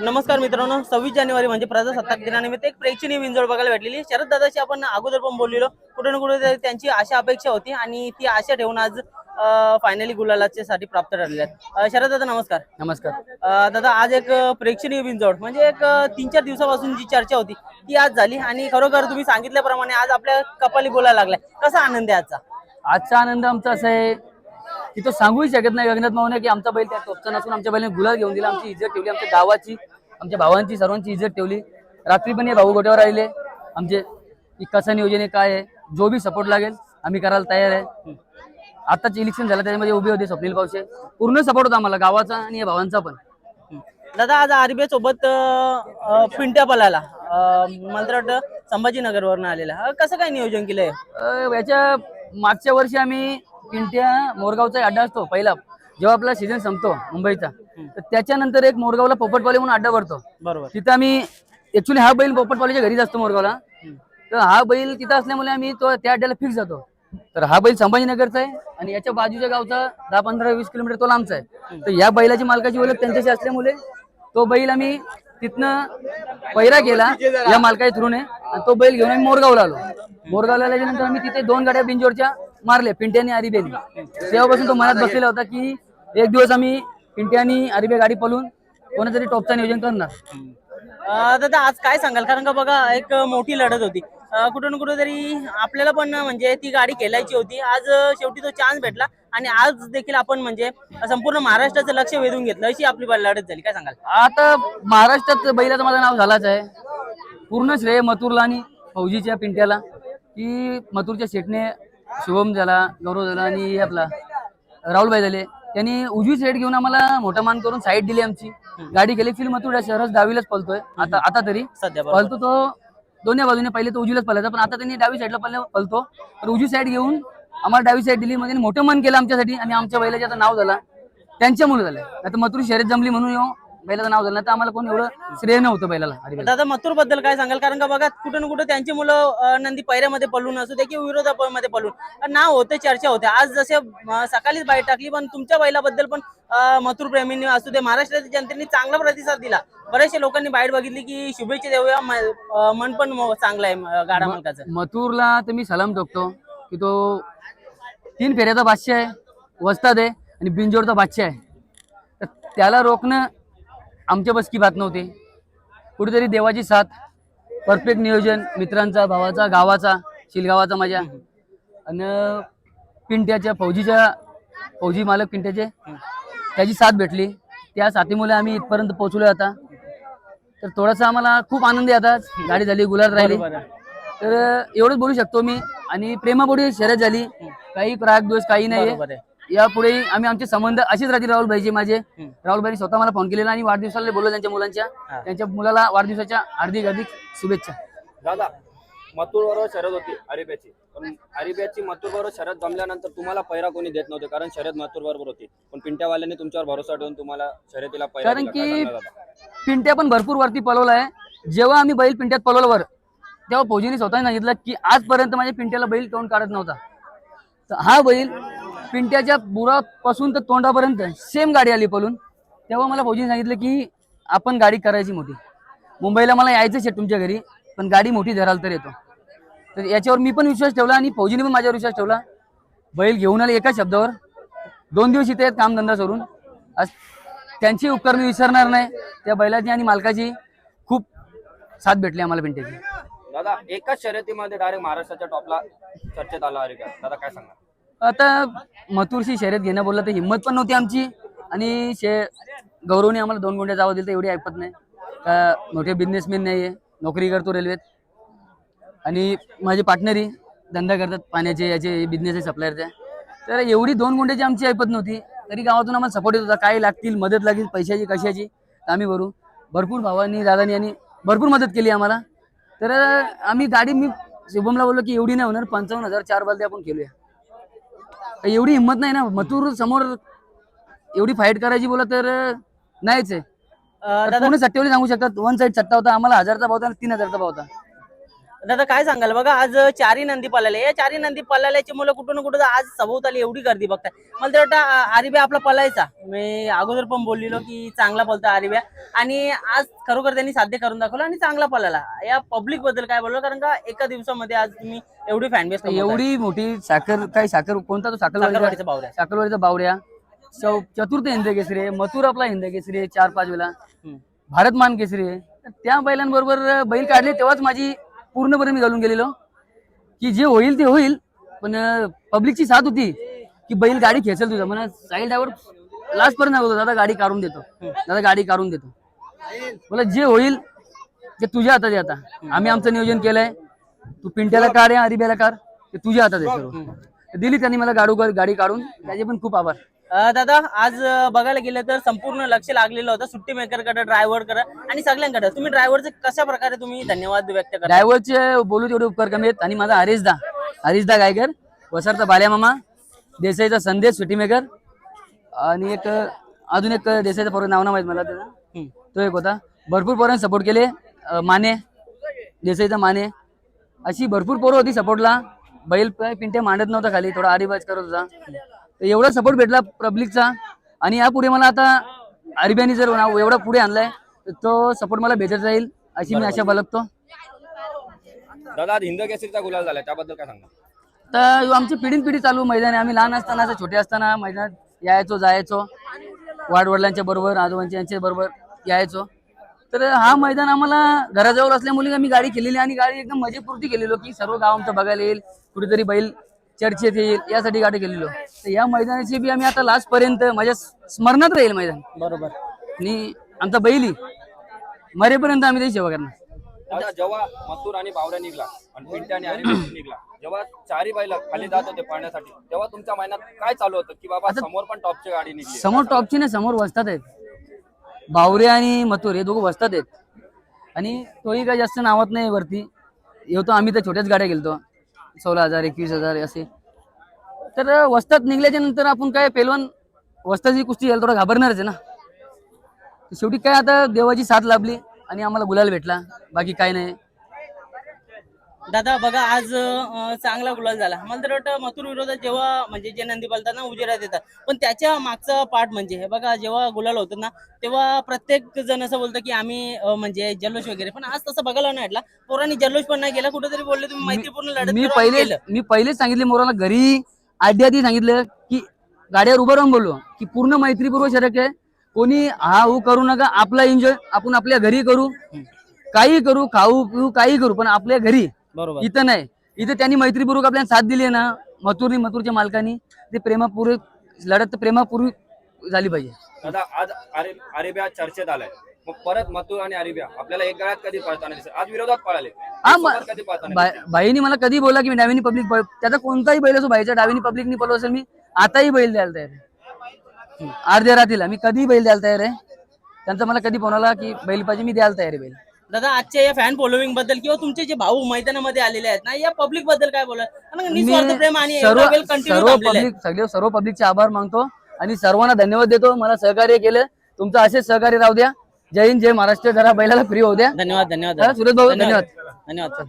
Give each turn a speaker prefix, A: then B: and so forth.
A: नमस्कार मित्रांनो सव्वीस जानेवारी म्हणजे प्रजासत्ताक दिनानिमित्त एक प्रेक्षणीय विंजोड बघायला भेटलेली. शरद दादाशी आपण अगोदर पण बोललेलो. कुठे ना कुठे त्यांची आशा अपेक्षा होती आणि ती आशा ठेवून आज फायनली गुलालाच्या साठी प्राप्त ठरले शरद दादा नमस्कार.
B: नमस्कार.
A: दादा आज एक प्रेक्षणीय बिंजोड म्हणजे एक तीन चार दिवसापासून जी चर्चा होती ती आज झाली आणि खरोखर तुम्ही सांगितल्याप्रमाणे आज आपल्या कपाली बोलायला लागलाय. कसा आनंद आहे आजचा?
B: आजचा आनंद आमचा असा आहे की तो सांगूही शकत नाही गगनात मावने की आमचा बैल त्या टोपचा नसून आमच्या बैलाने गुलाल घेऊन दिला आमची इज्जत ठेवली आमच्या गावाची आमच्या भावांची सर्वांची इज्जत ठेवली. रात्री पण हे भाऊ गोट्यावर राहिले. आमचे कसं नियोजन आहे काय आहे जो बी सपोर्ट लागेल आम्ही करायला तयार आहे. आताच इलेक्शन झालं त्याच्यामध्ये उभे होते स्वप्नील पावशे पूर्ण सपोर्ट होता आम्हाला गावाचा आणि या भावांचा पण.
A: दादा आज आरबीआय सोबत पिंट्या पलाला मला तर वाटतं संभाजीनगर वरून आलेला कसं काय नियोजन केलंय?
B: याच्या मागच्या वर्षी आम्ही पिंट्या मोरगावचा एक अड्डा असतो पहिला जेव्हा आपला सीझन संपतो मुंबईचा. तर त्याच्यानंतर एक मोरगावला पोपटवाले म्हणून अड्डा भरतो.
A: बरोबर.
B: तिथं आम्ही ऍक्च्युली हा बैल पोपटवालीच्या घरीच असतो मोरगावला. तर हा बैल तिथं असल्यामुळे आम्ही तो त्या अड्ड्याला फिक्स जातो. तर हा बैल संभाजीनगरचा आहे आणि याच्या बाजूच्या गावचा दहा पंधरा वीस किलोमीटर तो लांबचा आहे. तर या बैलाची मालकाची ओळख त्यांच्याशी असल्यामुळे तो बैल आम्ही तिथनं पैरा केला या मालकाच्या थ्रूने आणि तो बैल घेऊन आम्ही मोरगावला आलो. मोरगावला आल्यानंतर आम्ही तिथे दोन गाड्या बिंजोरच्या मारल्या पिंट्यानी आरिबेनी तेव्हापासून तो मनात बसलेला होता की एक दिवस आम्ही पिंट्यानी आरिबे गाडी पळून कोणातरी टॉपचा नियोजन करणार.
A: अ, दादा आज काय सांगाल? कारण का बघा एक मोठी लढत होती. अ, कुठं ना कुठं तरी आपल्याला पण म्हणजे ती गाडी खेळायची होती. आज अ, शेवटी तो चान्स भेटला आणि आज देखील आपण म्हणजे संपूर्ण महाराष्ट्राचं लक्ष वेधून घेतलं अशी आपली लढत झाली. काय सांगाल?
B: आता महाराष्ट्रात बैलाचं माझं नाव झालाच आहे. पूर्ण श्रेय मथुरला आणि फौजीच्या पिंट्याला की मथुरच्या शेटने शुभम झाला गौरव झाला आणि हे आपला राहुलभाई झाले. त्यांनी उजवी साईड घेऊन आम्हाला मोठा मान करून साईड दिली आमची. गाडी गेली फिल्म मथुर शहरात दहावीलाच पळतोय. आता आता तरी.
A: सध्या.
B: पळतो तो दोन्ही बाजूने पहिले तो उजवीलाच पळायचा पण आता त्यांनी डावी साईडला पळल्या पळतो. तर उजवी साईड घेऊन आम्हाला डावी साईड दिली म्हणजे मोठं मन केलं आमच्यासाठी आणि आमच्या बैलाचे आता नाव झाला. त्यांच्यामुळे झालं. आता मथुर शर्यत जमली म्हणून येऊ बैलाचं नाव झालं तर आम्हाला कोण एवढं श्रेय नव्हतं बैलाला.
A: दादा मथुरबद्दल काय सांगाल? कारण का बघा कुठं ना कुठं त्यांची मुलं अ, नंदी पैऱ्यामध्ये पडून असू दे किंवा विरोधामध्ये पडून अ, नाव होते चर्चा होते. आज जसे अ, सकाळीच बाईट टाकली पण तुमच्या बैलाबद्दल पण मथुर प्रेमींनी असू दे महाराष्ट्राच्या जनतेने चांगला प्रतिसाद दिला. बरेचसे लोकांनी बाईट बघितली की शुभेच्छा देऊया म- अ, मन पण म- चांगलं आहे अ, गाडा मालकाचं.
B: मथुरला तर मी सलाम ठोकतो की तो तीन फेऱ्याचा बादशाह आहे वस्ताद आहे आणि बिंजोरचा बादशाह आहे. तर त्याला रोखणं आमच्या बस की बात नव्हती. कुठेतरी देवाची साथ परफेक्ट नियोजन मित्रांचा भावाचा गावाचा शिलगावाचा माझ्या. आणि पिंट्याच्या फौजीच्या फौजी मालक पिंट्याचे त्याची साथ भेटली. त्या साथीमुळे आम्ही इथपर्यंत पोहोचलो आता. तर थोडासा आम्हाला खूप आनंद आहे आता गाडी झाली गुलाल राहिली. तर एवढंच बोलू शकतो मी. आणि प्रेमापुढे शर्यत झाली. काही राग दोष काही नाही यापुढे आम्ही आमचे संबंध असेच राहतील राहुल भाईचे माझे. राहुल भाई स्वतः मला फोन केलेला आणि वाढदिवसाला बोललो त्यांच्या मुलांच्या. त्यांच्या मुलाला वाढदिवसाच्या हार्दिक हार्दिक शुभेच्छा.
C: दादा मथुर बरोबर शरद होती अरेबियाची. पण अरेबियाची मथुर बरोबर शरद जमल्यानंतर तुम्हाला पैरा कोणी देत नव्हते कारण शरद मथुर बरोबर होती. पण पिंट्यावाल्यांनी तुमच्यावर भरोसा ठेवून तुम्हाला शर्यतीला पैरा
B: कारण
C: दिला. काय
B: की
C: सांगणार दादा?
B: पिंट्या पण भरपूर वरती पळवला आहे. जेव्हा आम्ही बैल पिंट्यात पळवलं वर तेव्हा फौजीने स्वतः सांगितलं की आजपर्यंत माझ्या पिंट्याला बैल तोंड काढत नव्हता. तर हा बैल पिंट्याच्या बुरापासून तर तोंडापर्यंत सेम गाडी आली पळून. तेव्हा मला भाऊजीने सांगितलं की आपण गाडी करायची मोठी. मुंबईला मला यायचंच आहे तुमच्या घरी पण गाडी मोठी धराल तर येतो. तर याच्यावर मी पण विश्वास ठेवला आणि फौजीने पण माझ्यावर विश्वास ठेवला. बैल घेऊन आले एका शब्दावर. दोन दिवस इथे आहेत कामधंदा सोडून. आज त्यांची उपकरणं विसरणार नाही. त्या बैलाची आणि मालकाची खूप साथ भेटली आम्हाला पिंट्याची.
C: दादा एकाच शर्यतीमध्ये डायरेक्ट महाराष्ट्राच्या टॉपला चर्चेत आला अरेबिया दादा काय सांगा
B: आता मथुरशी शर्यत घेणं बोललं तर हिंमत पण नव्हती आमची. आणि शे गौरवने आम्हाला दोन गुंड्या जावं दिलं तर एवढी ऐपत नाही. का मोठे बिझनेसमॅन नाही आहे नोकरी करतो रेल्वेत आणि माझे पार्टनरही धंदा करतात पाण्याचे याचे बिझनेस आहे सप्लायरचे तर एवढी दोन गुंड्याची आमची ऐपत नव्हती. तरी गावातून आम्हाला सपोर्ट येत होता. काय लागतील मदत लागेल पैशाची कशाची तर आम्ही भरू. भरपूर भावांनी दादानी आणि भरपूर मदत केली आम्हाला. तर आम्ही गाडी मी शुभमला बोललो की एवढी नाही होणार पंचावन्न हजार चार बालदी आपण केलूया एवढी हिंमत नाही ना. मथुर समोर एवढी फाईट करायची बोला तर नाहीच आहे. सट्टेवाली सांगू शकतात. वन साईड सट्टा होता. आम्हाला हजारचा भाव होता आणि तीन हजारचा भाव होता.
A: दादा काय सांगाल? बघा आज चारी नंदी पळाले. या चारी नंदी पळाल्याची मुलं कुठं ना कुठं आज सभोवताली एवढी गर्दी बघताय. मला तर वाटतं आ- आरिब्या आपला पळायचा. मी अगोदर पण बोललेलो की चांगला पळतो आरिब्या. आणि आज खरोखर त्यांनी साध्य करून दाखवलं आणि चांगला पळाला. या पब्लिकबद्दल काय बोललो? कारण का एका दिवसामध्ये आज तुम्ही एवढी फॅनबेस
B: एवढी मोठी साखर काय साखर कोणता तो साखरवाडीचा?
A: साखरवाडीचा बावऱ्या
B: साखरवाडीचा बावड्या. चौ चतुर्थ हिंद केसरी आहे मथुर आपला हिंद केसरी आहे चार पाच वेळा. भारतमान केसरी. आहे त्या बैलांबरोबर बैल काढले तेव्हाच माझी पूर्णपणे मी घालून गेलेलो. की जे होईल ते होईल पण पब्लिकची साथ होती की बैल गाडी खेचल तुझा. म्हणा साईल ड्रायव्हर लास्ट पर्यंत होतो दादा गाडी काढून देतो. दादा गाडी काढून देतो. मला जे होईल ते तुझ्या हातात आता. आम्ही आमचं नियोजन केलंय. तू पिंट्याला काढ या अरिब्याला काढ. ते तुझ्या हातात आहे सर्व. दिली त्यांनी मला गाडू गाडी काढून. त्याचे पण खूप आभार.
A: दादा आज बघायला गेलं तर संपूर्ण लक्ष लागलेलं होतं. सुट्टी मेकरकडे ड्रायव्हरकडे आणि सगळ्यांकडे. तुम्ही ड्रायव्हरचे कशा प्रकारे तुम्ही धन्यवाद व्यक्त करा
B: ड्रायव्हरचे बोलू तेवढे उपकार कमी आहेत. आणि माझा हरीशदा. हरीशदा गायकर वसरचा बाल्या मामा देसाईचा संदेश सुटी मेकर. आणि एक अजून एक देसाईचा पोरं नाव ना माहीत मला त्याचं. तो एक होता. भरपूर पोरांनी सपोर्ट केले. माने देसाईचा माने. अशी भरपूर पोरं होती सपोर्टला बैल पिंटे मांडत नव्हता खाली. थोडा आरीबाज करत होता. तर एवढा सपोर्ट भेटला पब्लिकचा आणि यापुढे मला आता अरबियानी जर एवढा पुढे आणलाय तर तो सपोर्ट मला भेटत राहील अशी मी आशा बाळगतो.
C: दादा हिंद केसरीचा गुलाल झालाय त्याबद्दल काय सांगा
B: तर आमची पिढीन पिढी चालू मैदान आहे. आम्ही लहान असताना असं छोटे असताना मैदानात यायचो जायचो. वाडवडिलांच्या बरोबर आजोबांच्या यांच्या बरोबर यायचो. तर हा मैदान आम्हाला घराजवळ असल्यामुळे आम्ही गाडी केलेली आणि गाडी एकदम मजेपुरती केलेलो की सर्व गाव आमचं बघायला येईल कुठेतरी बैल चर्चेत येईल यासाठी गाडी केलेलो. तर या मैदानाची बी आम्ही आता लास्ट पर्यंत माझ्या स्मरणात राहील मैदान.
A: बरोबर.
B: आणि आमचा बैली मरेपर्यंत आम्ही त्याची सेवा करणार.
C: दादा जेव्हा मथुर आणि बावऱ्या निघला आणि पिंट्या आणि निघला जेव्हा चारी बैल खाली जात होते पळण्यासाठी तेव्हा तुमच्या महिन्यात काय चालू होतं की बाबा समोर पण टॉपची गाडी निघली
B: समोर टॉपची नाही समोर वसतात आहेत. बावरे आणि मथुर हे दोघं वसतात आहेत. आणि तोही काही जास्त नावात नाही वरती. येतो आम्ही तर छोट्याच गाड्या गेलतो. सोळा हजार एकवीस हजार असे. तर वस्तात निघल्याच्या नंतर आपण काय पेलवण वस्ताची कुस्ती यायला थोडा घाबरणारच आहे ना. शेवटी काय आता देवाची साथ लाभली आणि आम्हाला गुलाल भेटला बाकी काय नाही.
A: दादा बघा आज अं, चांगला गुलाल झाला. मला तर वाटतं मथुर विरोधात जेव्हा म्हणजे जे नंदी बोलतात ना उजेरात येतात पण त्याच्या मागचा पार्ट म्हणजे हे बघा जेव्हा गुलाल होतात ना तेव्हा प्रत्येक जण असं बोलतं की आम्ही अं, म्हणजे जल्लोष वगैरे पण आज तसं बघायला नाही भेटला. पोरांनी जल्लोष पण नाही केला कुठेतरी बोलले तुम्ही मैत्रीपूर्ण लढत
B: मी
A: करा,
B: पहिले
A: केलं.
B: मी पहिलेच सांगितले मोराला घरी आधी आधी सांगितलं की गाड्यावर उभं राहून बोललो. की पूर्ण मैत्रीपूर्व शर्यत आहे. कोणी हा हू करू नका आपला एन्जॉय आपण आपल्या घरी करू. काही करू खाऊ पिऊ काही करू पण आपल्या घरी.
A: बरोबर.
B: इथं नाही. इथं त्यांनी मैत्रीपूर्वक आपल्याला साथ दिली ना मथुरनी मथुरच्या मालकानी ते प्रेमापूर्वक लढत प्रेमापूर्वक झाली पाहिजे.
C: दादा आज अरे अरेबिया चर्चेत आलाय. मग परत मथुर आणि अरेबिया आपल्याला एक गळ्यात कधी पळताना दिसत आज विरोधात पळाले
B: हा, मला कधी बोला की मी डावीनी पब्लिक त्याचा कोणताही बैल असो बाईच्या डावीनी पब्लिकनी पळलो असेल मी आताही बैल द्यायला तयार आहे. अर्ध्या रात्रीला. मी कधी बैल द्यायला तयार आहे? त्यांचा मला कधी फोन आला की बैल पाहिजे मी द्यायला तयार आहे बैल.
A: दादा आजच्या या फॅन फॉलोविंगबद्दल किंवा तुमचे जे भाऊ मैदानामध्ये आलेले आहेत ना या पब्लिकबद्दल काय बोला निस्वार्थ प्रेम आणि
B: सर्व. पब्लिक सगळे सर्व पब्लिकचे आभार मानतो आणि सर्वांना धन्यवाद देतो. मला सहकार्य केलं. तुमचं असेच सहकार्य राहू द्या. जय हिंद जय महाराष्ट्र. जरा बैलाला फ्री होऊ द्या.
A: धन्यवाद धन्यवाद.
B: सुरेश भाऊ
A: धन्यवाद
B: धन्यवाद.
A: धन्यवाद.